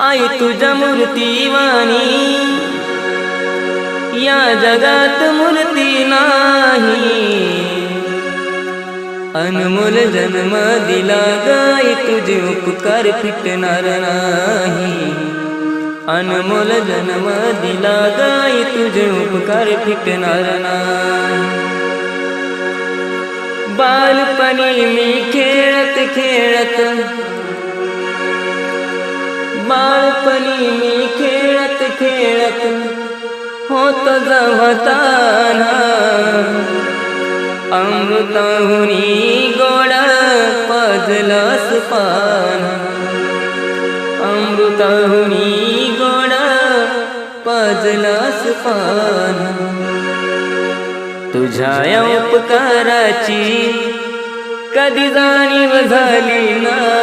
आई तुझ्या मूर्तीवाणी. या जगात मूर्ती नाही. अनमोल जन्म दिला गाय तुझे उपकार फिटणार नाही. अनमोल जन्म दिला गाय तुझे उपकार फिटणार नाही. बालपणी मी खेळत खेळत बाळपणी मी खेळत खेळत होत जवताना. अमृताहुनी गोड पाजलास पान अमृताहुनी गोड पाजलास पान तुझ्या उपकाराची कधी जाणीव झाली ना.